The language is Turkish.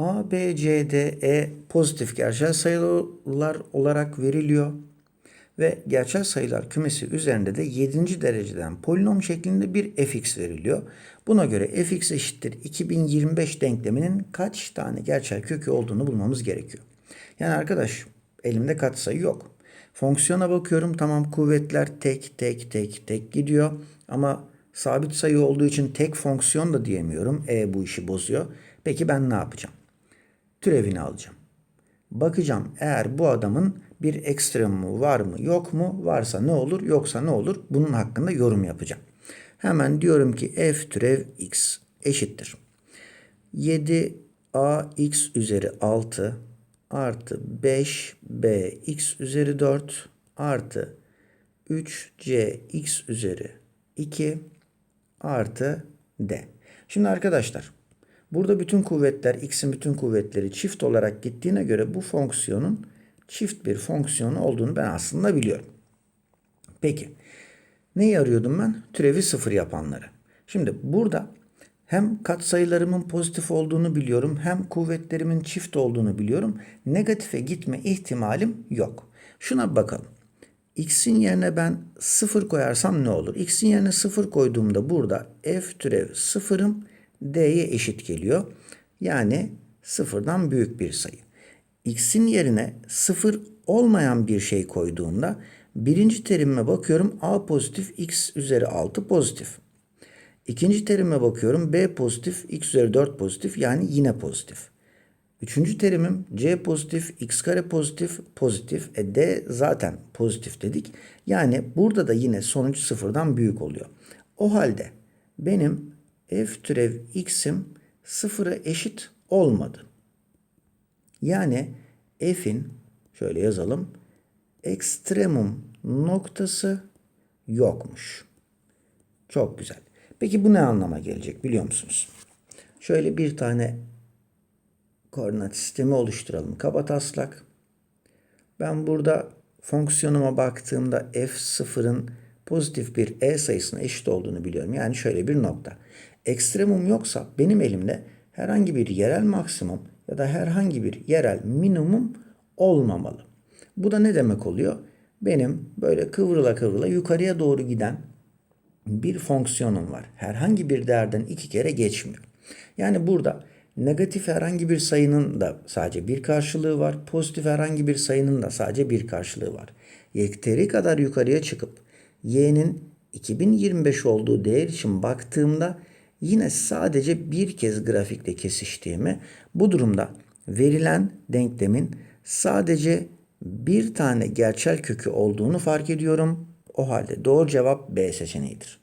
A, B, C, D, E pozitif gerçel sayılar olarak veriliyor. Ve gerçel sayılar kümesi üzerinde de 7. dereceden polinom şeklinde bir fx veriliyor. Buna göre fx eşittir 2025 denkleminin kaç tane gerçel kökü olduğunu bulmamız gerekiyor. Yani arkadaş elimde katsayı yok. Fonksiyona bakıyorum tamam kuvvetler tek tek tek tek gidiyor. Ama sabit sayı olduğu için tek fonksiyon da diyemiyorum. E bu işi bozuyor. Peki ben ne yapacağım? Türevini alacağım. Bakacağım eğer bu adamın bir ekstremumu var mı yok mu varsa ne olur yoksa ne olur bunun hakkında yorum yapacağım. Hemen diyorum ki f türev x eşittir. 7ax üzeri 6 artı 5bx üzeri 4 artı 3cx üzeri 2 artı d. Şimdi arkadaşlar burada bütün kuvvetler x'in bütün kuvvetleri çift olarak gittiğine göre bu fonksiyonun çift bir fonksiyonu olduğunu ben aslında biliyorum. Peki neyi arıyordum ben? Türevi sıfır yapanları. Şimdi burada hem katsayılarımın pozitif olduğunu biliyorum hem kuvvetlerimin çift olduğunu biliyorum. Negatife gitme ihtimalim yok. Şuna bakalım. X'in yerine ben sıfır koyarsam ne olur? X'in yerine sıfır koyduğumda burada f türev sıfırım d'ye eşit geliyor. Yani sıfırdan büyük bir sayı. X'in yerine sıfır olmayan bir şey koyduğumda birinci terimime bakıyorum a pozitif x üzeri 6 pozitif. İkinci terime bakıyorum b pozitif x üzeri 4 pozitif yani yine pozitif. Üçüncü terimim c pozitif x kare pozitif pozitif. E d zaten pozitif dedik. Yani burada da yine sonuç sıfırdan büyük oluyor. O halde benim f türev x'im sıfıra eşit olmadı. Yani f'in şöyle yazalım ekstremum noktası yokmuş. Çok güzel. Peki bu ne anlama gelecek biliyor musunuz? Şöyle bir tane koordinat sistemi oluşturalım. Kaba taslak. Ben burada fonksiyonuma baktığımda f0'ın pozitif bir e sayısına eşit olduğunu biliyorum. Yani şöyle bir nokta. Ekstremum yoksa benim elimde herhangi bir yerel maksimum ya da herhangi bir yerel minimum olmamalı. Bu da ne demek oluyor? Benim böyle kıvrıla kıvrıla yukarıya doğru giden bir fonksiyonum var. Herhangi bir değerden iki kere geçmiyor. Yani burada negatif herhangi bir sayının da sadece bir karşılığı var. Pozitif herhangi bir sayının da sadece bir karşılığı var. Yeteri kadar yukarıya çıkıp y'nin 2025 olduğu değer için baktığımda yine sadece bir kez grafikte kesiştiğimi bu durumda verilen denklemin sadece bir tane gerçel kökü olduğunu fark ediyorum. O halde doğru cevap B seçeneğidir.